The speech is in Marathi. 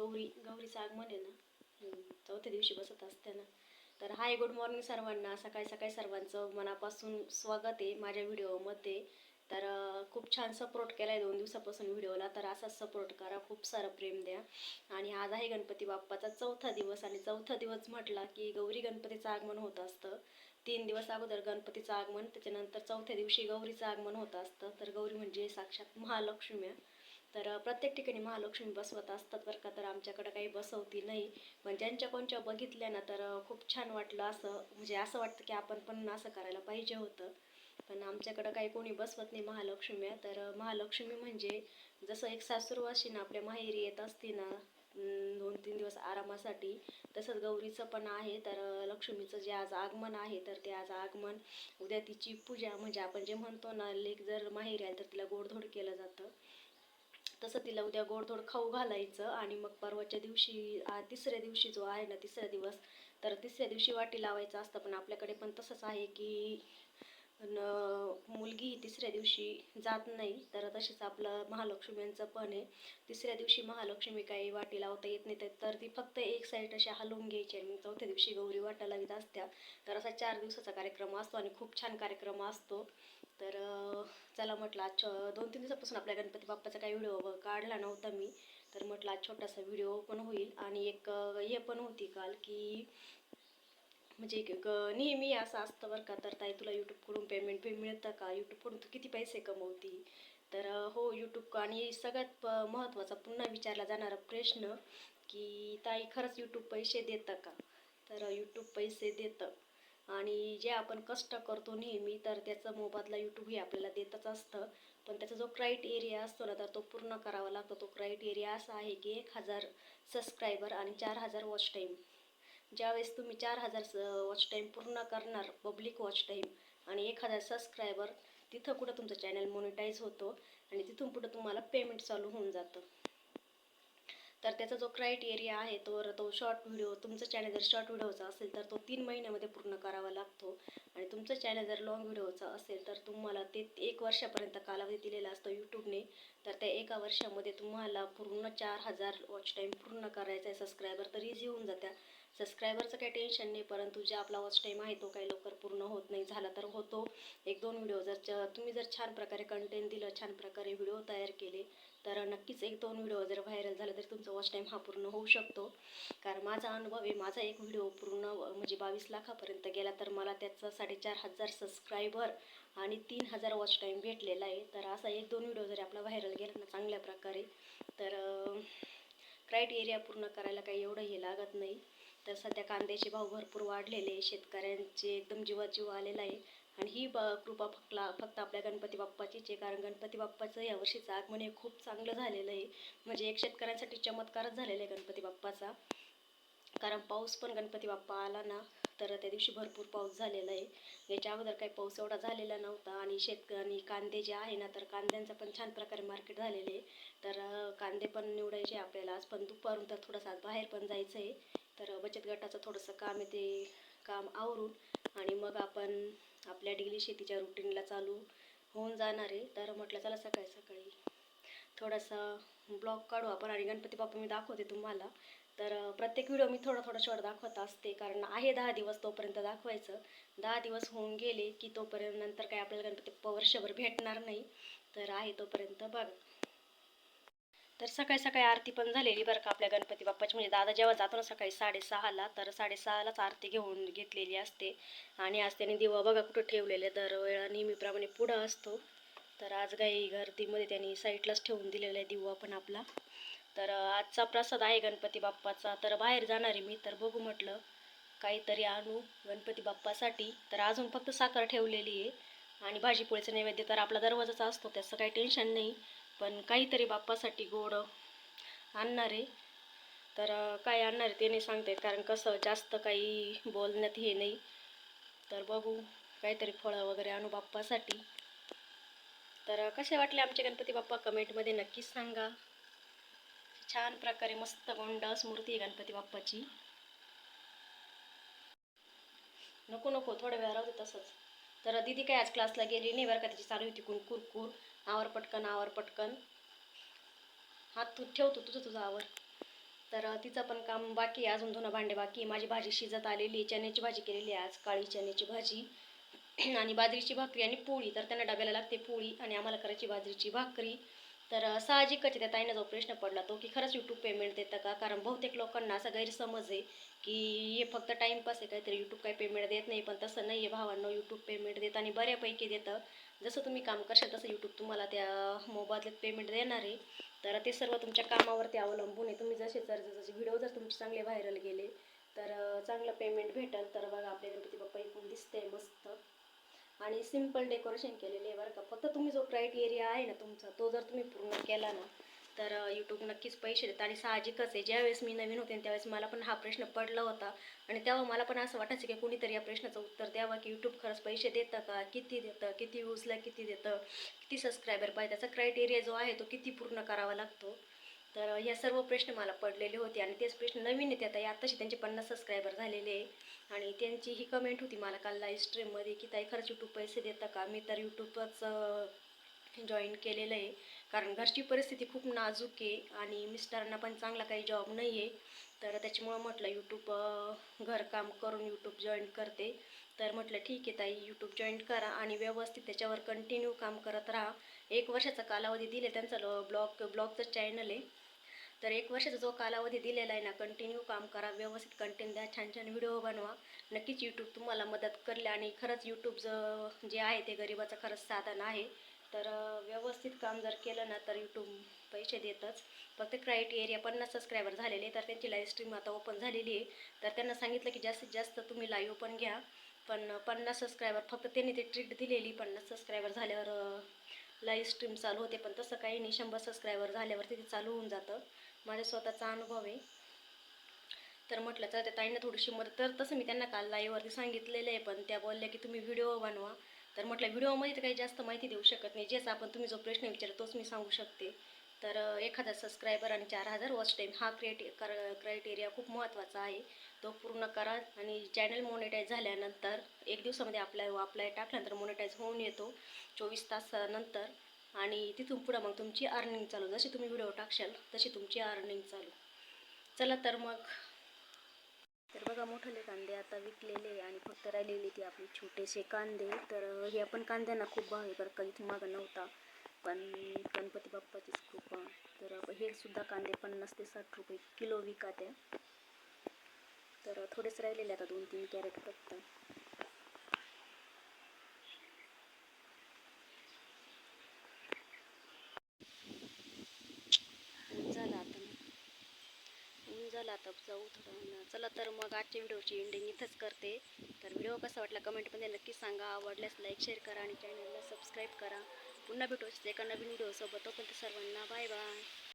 गौरी गौरीचं आगमन आहे ना. चौथ्या दिवशी बसत असते ना. तर हाय गुड मॉर्निंग सर्वांना. सकाळी सकाळी सर्वांचं मनापासून स्वागत आहे माझ्या व्हिडिओमध्ये तर खूप छान सपोर्ट केला आहे दोन दिवसापासून व्हिडिओला तर असाच सपोर्ट करा. खूप सारं प्रेम द्या. आणि आज आहे गणपती बाप्पाचा चौथा दिवस. आणि चौथा दिवस म्हटला की गौरी गणपतीचं आगमन होत असतं. तीन दिवस अगोदर गणपतीचं आगमन. त्याच्यानंतर चौथ्या दिवशी गौरीचं आगमन होत असतं. तर गौरी म्हणजे साक्षात महालक्ष्मी तर प्रत्येक ठिकाणी महालक्ष्मी बसवत असतात बरं का. तर आमच्याकडं काही बसवती नाही. पण ज्यांच्या कोणच्या बघितल्या ना तर खूप छान वाटलं असं. म्हणजे असं वाटतं की आपण पण असं करायला पाहिजे होतं. पण आमच्याकडं काही कोणी बसवत नाही महालक्ष्म्या तर महालक्ष्मी म्हणजे जसं एक सासूरवाशीनं आपल्या माहेरी येत असते ना दोन तीन दिवस आरामासाठी तसंच गौरीचं पण आहे. तर लक्ष्मीचं जे आज आगमन आहे तर ते आज आगमन. उद्या तिची पूजा म्हणजे आपण जे म्हणतो ना लेक जर माहेरी आली तर तिला गोडधोड केलं जातं. तसं तिला उद्या गोडधोड खाऊ घालायचं आणि मग परवाच्या दिवशी तिसऱ्या दिवशी जो आहे ना तिसरा दिवस तर तिसऱ्या दिवशी वाटी लावायचं असतं. पण आपल्याकडे पण तसंच आहे की न मुलगी तिसऱ्या दिवशी जात नाही. तर तसेच आपलं महालक्ष्म्यांचं पण आहे. तिसऱ्या दिवशी महालक्ष्मी काही वाटी लावता येत नाही. तर- ती फक्त एक साईड अशी हलवून घ्यायची आणि मग चौथ्या दिवशी गौरी वाटा लावित असत्या. तर असा चार दिवसाचा कार्यक्रम असतो आणि खूप छान कार्यक्रम असतो. तर चला म्हटलं आज छ- दोन तीन दिवसापासून आपल्या गणपती बाप्पाचा काही व्हिडिओ काढला नव्हता मी. तर म्हटलं आज छोटासा व्हिडिओ पण होईल. आणि एक हे पण होती काल की म्हणजे एक- नेहमी असं असतं बरं का तर ताई तुला यूट्यूबकडून पेमेंट पे मिळतं का? यूट्यूबकडून तू किती पैसे कमवती? तर हो यूट्यूब आणि सगळ्यात प- महत्त्वाचा पुन्हा विचारला जाणारा प्रश्न की ताई खरंच यूट्यूब पैसे देतं का? तर यूट्यूब पैसे देतं. आणि जे आपण कष्ट करतो नेहमी तर त्याचा मोबदला यूट्यूब हे आपल्याला देतच असतं. पण त्याचा जो क्राईटेरिया असतो ना तर तो पूर्ण करावा लागतो. तो क्राईटेरिया असा आहे की एक हजार सबस्क्रायबर आणि चार हजार वॉच टाईम ज्यावेळेस तुम्ही चार हजार वॉच टाईम पूर्ण करणार पब्लिक वॉच टाईम आणि एक हजार सबस्क्रायबर तिथं कुठं तुमचं चॅनल मोनिटाईज होतो आणि तिथून पुढं तुम्हाला पेमेंट चालू होऊन जातं. तर त्याचा जो क्रायटेरिया आहे तो तो शॉर्ट व्हिडिओ तुमचं चॅनल जर शॉर्ट व्हिडिओचा असेल तर तो तीन महिन्यामध्ये पूर्ण करावा लागतो. आणि तुमचं चॅनल जर लॉंग व्हिडिओचा असेल तर तुम्हाला ते एक वर्षापर्यंत कालावधी दिलेला असतो यूट्यूबने तर त्या एका वर्षामध्ये तुम्हाला पूर्ण चार हजार वॉच टाईम पूर्ण करायचा आहे सबस्क्रायबर तर इझी होऊन जात्या. सबस्क्रायबरचं काही टेन्शन नाही परंतु जे आपला वॉच टाईम आहे तो काही लवकर पूर्ण होत नाही झाला तर होतो. एक दोन व्हिडिओ जर तुम्ही जर छान प्रकारे कंटेंट दिलं छान प्रकारे व्हिडिओ तयार केले तर नक्कीच एक दोन व्हिडिओ जर व्हायरल झाला तर तुमचा वॉच टाईम हा पूर्ण होऊ शकतो. कारण माझा अनुभव आहे माझा एक व्हिडिओ पूर्ण म्हणजे बावीस लाखापर्यंत गेला तर मला त्याचा साडेचार हजार सबस्क्रायबर आणि तीन हजार वॉच टाईम भेटलेला आहे. तर असा एक दोन व्हिडिओ जरी आपला व्हायरल गेला ना चांगल्या प्रकारे तर क्रायटेरिया पूर्ण करायला काही एवढं हे लागत नाही. तर सध्या कांद्याचे भाव भरपूर वाढलेले आहे शेतकऱ्यांचे एकदम जीवाजीव आलेला आहे. आणि ही ब कृपा फक्ला फक्त आपल्या गणपती बाप्पाचीच आहे. कारण गणपती बाप्पाचं यावर्षीचं आगमन हे खूप चांगलं झालेलं आहे. म्हणजे एक शेतकऱ्यांसाठी चमत्कारच झालेला आहे गणपती बाप्पाचा. कारण पाऊस पण गणपती बाप्पा आला ना तर त्या दिवशी भरपूर पाऊस झालेला आहे. याच्या अगोदर काही पाऊस एवढा झालेला नव्हता. आणि शेतक आणि कांदे जे आहे ना तर कांद्यांचं पण छान प्रकारे मार्केट झालेले आहे. तर कांदे पण निवडायचे आपल्याला. आज पण दुपारून तर थोडासा आज बाहेर पण जायचं आहे. तर बचत गटाचं थोडंसं काम आहे ते काम आवरून आणि मग आपण आपल्या डेली शेतीच्या रुटीनला चालू होऊन जाणार आहे. तर म्हटलं चला सकाळी सकाळी थोडासा ब्लॉग काढू आपण आणि गणपती बाप्पा मी दाखवते तुम्हाला. तर प्रत्येक व्हिडिओ मी थोडा थोडा शॉर्ट दाखवत असते कारण आहे दहा दिवस तोपर्यंत दाखवायचं. दहा दिवस होऊन गेले की तोपर्यंत नंतर काय आपल्याला गणपती बाप्पा वर्षभर भेटणार नाही. तर आहे तोपर्यंत बघा. तर सकाळी सकाळी आरती पण झालेली बरं का आपल्या गणपती बाप्पाची. म्हणजे दादा जेव्हा जातो ना सकाळी साडेसहाला तर साडेसहालाच आरती घेऊन घेतलेली असते. आणि आज त्यांनी दिवा बघा कुठं ठेवलेले दरवेळा नेहमीप्रमाणे पुढं असतो. तर आज काही गर्दीमध्ये त्यांनी साईडलाच ठेवून दिलेला आहे दिवा पण आपला. तर आजचा प्रसाद आहे गणपती बाप्पाचा. तर बाहेर जाणार आहे मी तर बघू म्हटलं काहीतरी आणू गणपती बाप्पासाठी. तर अजून फक्त साखर ठेवलेली आहे. आणि भाजीपोळीचं नैवेद्य तर आपला दरवाजाचा असतो त्याचं काही टेन्शन नाही. पण काहीतरी बाप्पासाठी गोड आणणार आहे. तर काय आणणार आहे ते नाही सांगते कारण कसं जास्त काही बोलण्यात हे नाही. तर बघू काहीतरी फळं वगैरे आणू बाप्पासाठी. तर कसे वाटले आमचे गणपती बाप्पा? कमेंटमध्ये नक्कीच सांगा. छान प्रकारे मस्त गोंडस मूर्ती आहे गणपती बाप्पाची. नको नको थोड्या वेळा राहू दे तसंच. तर दीदी काय आज क्लासला गेली नाही बरं का तिची चालू होती कुरकुर कुर आवर पटकन आवर पटकन. हात तू ठेवतो तुझं तुझं आवर. तर तिचं पण काम बाकी आहे अजून धुणं भांडे बाकी माझी भाजी शिजत आलेली आहे. चण्याची भाजी केलेली आहे आज काळी चण्याची भाजी. आणि बाजरीची भाकरी आणि पोळी. तर त्यांना डब्याला लागते पोळी आणि आम्हाला करायची बाजरीची भाकरी. तर साहजिकच त्या ताईनं जो प्रश्न पडला तो की खरंच यूट्यूब पेमेंट देतं का? कारण बहुतेक लोकांना असा गैरसमज आहे की हे फक्त टाईमपास आहे काहीतरी यूट्यूब काही पेमेंट देत नाही पण तसं नाही आहे भावांनो. यूट्यूब पेमेंट देतं आणि बऱ्यापैकी देतं. जसं तुम्ही काम करशाल तसं यूट्यूब तुम्हाला त्या मोबाईलत पेमेंट देणार आहे. तर ते सर्व तुमच्या कामावरती अवलंबून आहे. तुम्ही जसे जर जसे व्हिडिओ जर तुमचे चांगले व्हायरल गेले तर चांगलं पेमेंट भेटेल. तर बघा आपल्या गणपती बाप्पा एकूण दिसते मस्त. आणि सिंपल डेकोरेशन केलेले आहे बरं का. फक्त तुम्ही जो क्रायटेरिया आहे ना तुमचा तो जर तुम्ही पूर्ण केला ना तर यूट्यूब नक्कीच पैसे देतात. आणि साहजिकच आहे. ज्यावेळेस मी नवीन होते त्यावेळेस मला पण हा प्रश्न पडला होता. आणि तेव्हा मला पण असं वाटायचं की कोणीतरी या प्रश्नाचं उत्तर द्यावं की यूट्यूब खरंच पैसे देतं का? किती देतं? किती व्ह्यूजला किती देतं? किती सबस्क्रायबर पाहिजे? त्याचा क्रायटेरिया जो आहे तो किती पूर्ण करावा लागतो? तर ह्या सर्व प्रश्न मला पडलेले होते आणि तेच प्रश्न नवीन येते आता आत्ताशी त्यांचे पन्नास सबस्क्रायबर झालेले आहे. आणि त्यांची ही कमेंट होती मला काल लाईव्ह स्ट्रीममध्ये की ताई खरंच यूट्यूब पैसे देता का? मी तर यूट्यूबच जॉईन केलेलं आहे. कारण घरची परिस्थिती खूप नाजूक आहे आणि मिस्टरांना पण चांगला काही जॉब नाही आहे तर त्याच्यामुळं म्हटलं यूट्यूब घरकाम करून यूट्यूब जॉईन करते. तर म्हटलं ठीक आहे ताई यूट्यूब जॉईन करा आणि व्यवस्थित त्याच्यावर कंटिन्यू काम करत राहा. एक वर्षाचा कालावधी दिले त्यांचं ब्लॉग ब्लॉगचं चॅनल आहे. तर एक वर्षाचा जो कालावधी दिलेला आहे ना कंटिन्यू काम करा व्यवस्थित कंटेंट द्या छान छान व्हिडिओ बनवा. नक्कीच यूट्यूब तुम्हाला मदत करेल आणि खरंच यूट्यूबचं जे आहे ते गरिबाचं खरंच साधन आहे. तर व्यवस्थित काम जर केलं ना तर यूट्यूब पैसे देतच. फक्त क्रायटेरिया पन्नास सबस्क्रायबर झालेले तर त्यांची लाईव्ह स्ट्रीम आता ओपन झालेली आहे. तर त्यांना सांगितलं की जास्तीत जास्त तुम्ही लाईव्ह पण घ्या. पण पन्नास सबस्क्रायबर फक्त त्यांनी ते ट्रीट दिलेली पन्नास सबस्क्रायबर झाल्यावर लाईव्ह स्ट्रीम चालू होते पण तसं काही नाही. शंभर सबस्क्रायबर झाल्यावरती ते चालू होऊन जातं. माझा स्वतःचा अनुभव आहे. तर म्हटलं तर त्या ताईंना थोडीशी मदत तर तसं मी त्यांना काल लाईव्हवरती सांगितलेलं आहे पण त्या बोलल्या की तुम्ही व्हिडिओ बनवा. तर म्हटलं व्हिडिओमध्ये तर काही जास्त माहिती देऊ शकत नाही. जेच आपण तुम्ही जो प्रश्न विचारला तोच मी सांगू शकते. तर एक हजार सबस्क्रायबर आणि चार हजार वॉच टाईम हा क्रिएटि कर क्रायटेरिया खूप महत्त्वाचा आहे. तो पूर्ण करा आणि चॅनल मोनिटाईज झाल्यानंतर एक दिवसामध्ये आपल्या अप्लाय टाकल्यानंतर मोनिटाईज होऊन येतो चोवीस तासानंतर आणि तिथून पुढं मग तुमची अर्निंग चालू. जशी तुम्ही व्हिडिओ टाकशाल तशी तुमची अर्निंग चालू. चला तर मग. तर बघा मोठले कांदे आता विकलेले आहे आणि फक्त राहिलेले ते आपले छोटेसे कांदे. तर हे आपण कांद्यांना खूप भाव आहे बरं का मागं नव्हता. पण गणपती बाप्पाचीच कृपा. तर हे सुद्धा कांदे पन्नास ते साठ रुपये किलो विकात्या तर थोडेच राहिलेले आता दोन तीन कॅरेट फक्त. चला झालं आता. ऊन झालं आता जाऊ थोडं चला तर मग आजच्या व्हिडिओची एंडिंग इथंच करते. तर व्हिडिओ कसा वाटला कमेंटमध्ये नक्की सांगा. आवडल्यास लाईक शेअर करा आणि चॅनलला सबस्क्राईब करा. पुन्हा भेटू एका नवीन व्हिडिओसोबत तोपर्यंत सर्वांना बाय बाय